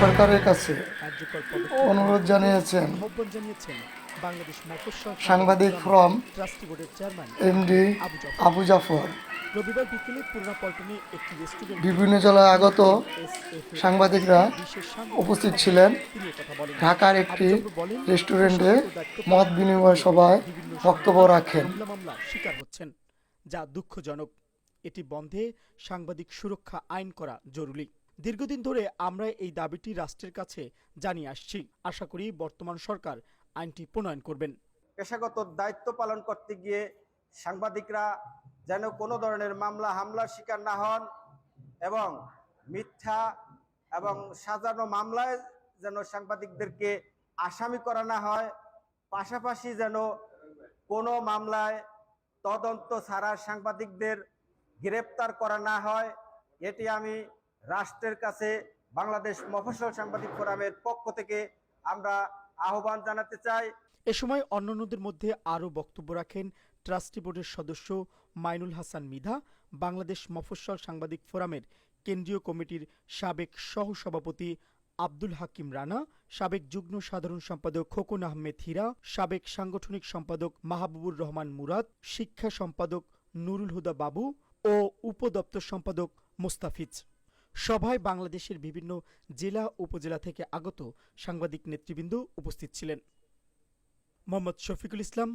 সরকারের কাছে অনুরোধ জানিয়েছেন বাংলাদেশ সাংবাদিক ফোরাম এমডি আবু জাফর। আবু রবিবার বিকেলে পুরনা একটি রেস্টুরেন্ট বিভিন্ন জেলায় আগত সাংবাদিকরা উপস্থিত ছিলেন। ঢাকার একটি রেস্টুরেন্টে মত বিনিময় সভায় বক্তব্য রাখেন। শিকার হচ্ছেন যা দুঃখজনক। এটি বন্ধে সাংবাদিক সুরক্ষা আইন করা জরুরি। দীর্ঘদিন ধরে আমরা এই দাবিটি রাষ্ট্রের কাছে জানিয়ে আসছি। আশা করি বর্তমান সরকার আইনটি প্রণয়ন করবেন। পেশাগত দায়িত্ব পালন করতে গিয়ে সাংবাদিকরা যেন কোনো ধরনের মামলা, হামলার শিকার না হন এবং মিথ্যা এবং সাজানো মামলায় যেন সাংবাদিকদেরকে আসামি করা না হয়, পাশাপাশি যেন কোনো মামলায় তদন্ত ছাড়া সাংবাদিকদের গ্রেপ্তার করা না হয়, এটি আমি রাষ্ট্রের কাছে বাংলাদেশ মফস্বল সাংবাদিক ফোরামের পক্ষ থেকে আমরা আহ্বান জানাতে চাই। এ সময় অন্যান্যদের মধ্যে আরও বক্তব্য রাখেন ট্রাস্টি বোর্ডের সদস্য মাইনুল হাসান মিধা, বাংলাদেশ মফস্বল সাংবাদিক ফোরামের কেন্দ্রীয় কমিটির সাবেক সহসভাপতি আব্দুল হাকিম রানা, সাবেক যুগ্ম সাধারণ সম্পাদক খোকন আহমেদ হীরা, সাবেক সাংগঠনিক সম্পাদক মাহবুবুর রহমান মুরাদ, শিক্ষা সম্পাদক নুরুল হুদা বাবু ও উপদপ্তর সম্পাদক মোস্তাফিজ। সভায় বাংলাদেশের বিভিন্ন জেলা উপজেলা থেকে আগত সাংবাদিক নেতৃবৃন্দ উপস্থিত ছিলেন। মোহাম্মদ শফিকুল ইসলাম